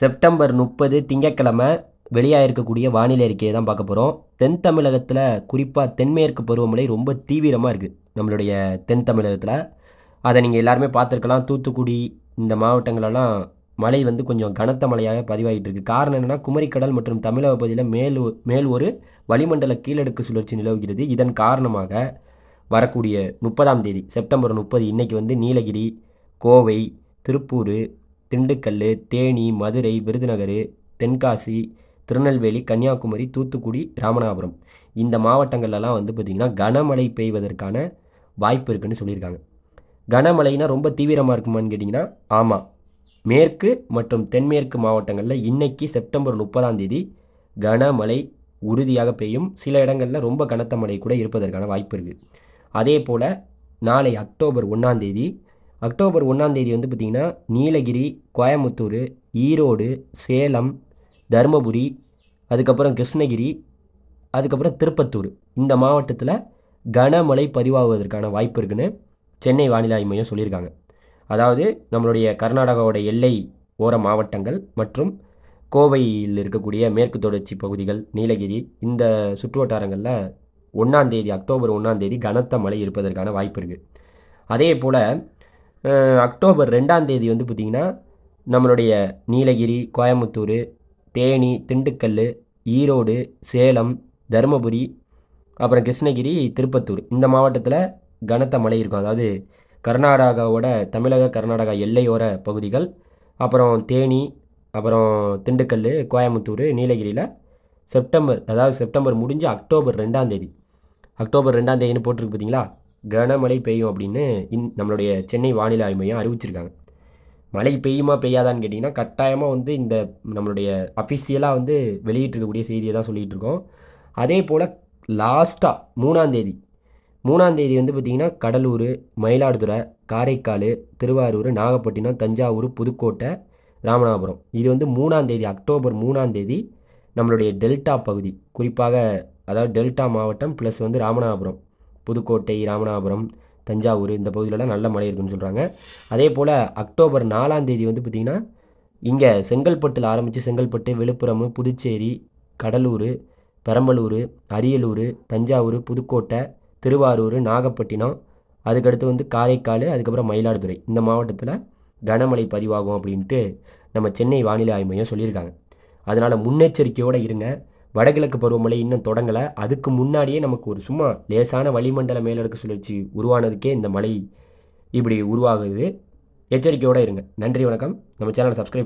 September முப்பது திங்கக்கிழமை வெளியாக இருக்கக்கூடிய வானிலை அறிக்கையை தான் பார்க்க போகிறோம் தென் தமிழகத்தில் குறிப்பாக தென்மேற்கு பருவமழை ரொம்ப தீவிரமாக இருக்குது நம்மளுடைய தென் தமிழகத்தில். அதை நீங்கள் எல்லாருமே பார்த்துருக்கலாம். தூத்துக்குடி இந்த மாவட்டங்களெல்லாம் மழை வந்து கொஞ்சம் கனத்த மழையாக பதிவாகிட்டு இருக்குது காரணம் என்னென்னா குமரிக்கடல் மற்றும் தமிழக பகுதியில் மேல் மேல் ஒரு வளிமண்டல கீழடுக்கு சுழற்சி நிலவுகிறது. இதன் காரணமாக வரக்கூடிய முப்பதாம் தேதி செப்டம்பர் முப்பது இன்றைக்கி வந்து நீலகிரி கோவை திருப்பூர் திண்டுக்கல் தேனி மதுரை விருதுநகர் தென்காசி திருநெல்வேலி கன்னியாகுமரி தூத்துக்குடி ராமநாதபுரம். இந்த மாவட்டங்கள்லாம் வந்து பார்த்திங்கன்னா கனமழை பெய்வதற்கான வாய்ப்பு இருக்குதுன்னு சொல்லியிருக்காங்க. கனமழைனா ரொம்ப தீவிரமாக இருக்குமான்னு கேட்டிங்கன்னா ஆமாம் மேற்கு மற்றும் தென்மேற்கு மாவட்டங்களில் இன்றைக்கி செப்டம்பர் முப்பதாம் தேதி கனமழை உறுதியாக பெய்யும். சில இடங்களில் ரொம்ப கனத்த மழை கூட இருப்பதற்கான வாய்ப்பு இருக்குது அதே போல் நாளை அக்டோபர் ஒன்றாந்தேதி அக்டோபர் ஒன்றாந்தேதி வந்து பார்த்திங்கன்னா நீலகிரி கோயமுத்தூர் ஈரோடு சேலம் தருமபுரி அதுக்கப்புறம் கிருஷ்ணகிரி அதுக்கப்புறம் திருப்பத்தூர். இந்த மாவட்டத்தில் கனமழை பதிவாகுவதற்கான வாய்ப்பு இருக்குன்னு சென்னை வானிலை மையம் சொல்லியிருக்காங்க. அதாவது நம்மளுடைய கர்நாடகாவோட எல்லை ஓர மாவட்டங்கள் மற்றும் கோவையில் இருக்கக்கூடிய மேற்கு தொடர்ச்சி பகுதிகள் நீலகிரி இந்த சுற்றுவட்டாரங்களில் ஒன்றாந்தேதி அக்டோபர் ஒன்றாந்தேதி கனத்த மழை இருப்பதற்கான வாய்ப்பு இருக்குது அதே போல் அக்டோபர் ரெண்டாம் தேதி வந்து பார்த்திங்கன்னா நம்மளுடைய நீலகிரி கோயம்புத்தூர் தேனி திண்டுக்கல் ஈரோடு சேலம் தருமபுரி அப்புறம் கிருஷ்ணகிரி திருப்பத்தூர். இந்த மாவட்டத்தில் கனத்த மழை இருக்கும். அதாவது கர்நாடகாவோட தமிழக கர்நாடகா எல்லையோர பகுதிகள் அப்புறம் தேனி அப்புறம் திண்டுக்கல் கோயம்புத்தூர் நீலகிரியில் செப்டம்பர் அதாவது செப்டம்பர் முடிஞ்சு அக்டோபர் ரெண்டாம் தேதி. அக்டோபர் ரெண்டாம் தேதின்னு போட்டிருக்கு பார்த்தீங்களா கனமழை பெய்யும் அப்படின்னு இந் நம்மளுடைய சென்னை வானிலை ஆய்வு மையம் அறிவிச்சிருக்காங்க. மழை பெய்யுமா பெய்யாதான்னு கேட்டிங்கன்னா கட்டாயமாக வந்து இந்த நம்மளுடைய அஃபிஷியலாக வந்து வெளியிட்டிருக்கக்கூடிய செய்தியை தான் சொல்லிகிட்டு இருக்கோம் அதே போல் லாஸ்ட்டாக மூணாந்தேதி மூணாந்தேதி வந்து பார்த்திங்கன்னா கடலூர் மயிலாடுதுறை காரைக்கால் திருவாரூர் நாகப்பட்டினம் தஞ்சாவூர் புதுக்கோட்டை ராமநாதபுரம். இது வந்து மூணாந்தேதி அக்டோபர் மூணாந்தேதி நம்மளுடைய டெல்டா பகுதி. குறிப்பாக அதாவது டெல்டா மாவட்டம் ப்ளஸ் வந்து ராமநாதபுரம். புதுக்கோட்டை ராமநாதபுரம் தஞ்சாவூர் இந்த பகுதியிலலாம் நல்ல மழை இருக்குன்னு சொல்கிறாங்க அதே போல் அக்டோபர் நாலாம் தேதி வந்து பார்த்திங்கன்னா இங்கே செங்கல்பட்டில் ஆரம்பித்து செங்கல்பட்டு விழுப்புரம் புதுச்சேரி கடலூர் பெரம்பலூர் அரியலூர் தஞ்சாவூர் புதுக்கோட்டை திருவாரூர் நாகப்பட்டினம் அதுக்கடுத்து வந்து காரைக்கால் அதுக்கப்புறம் மயிலாடுதுறை இந்த மாவட்டத்தில் கனமழை பதிவாகும் அப்படின்ட்டு நம்ம சென்னை வானிலை ஆய்வு மையம் சொல்லியிருக்காங்க. அதனால் முன்னெச்சரிக்கையோடு இருங்க. வடகிழக்கு பருவமழை இன்னும் தொடங்கலை. அதுக்கு முன்னாடியே நமக்கு ஒரு சும்மா லேசான வளிமண்டல மேலடுக்கு சுழற்சி உருவானதுக்கே இந்த மழை இப்படி உருவாகுது. எச்சரிக்கையோடு இருங்க. நன்றி வணக்கம். நம்ம சேனலை சப்ஸ்கிரைப்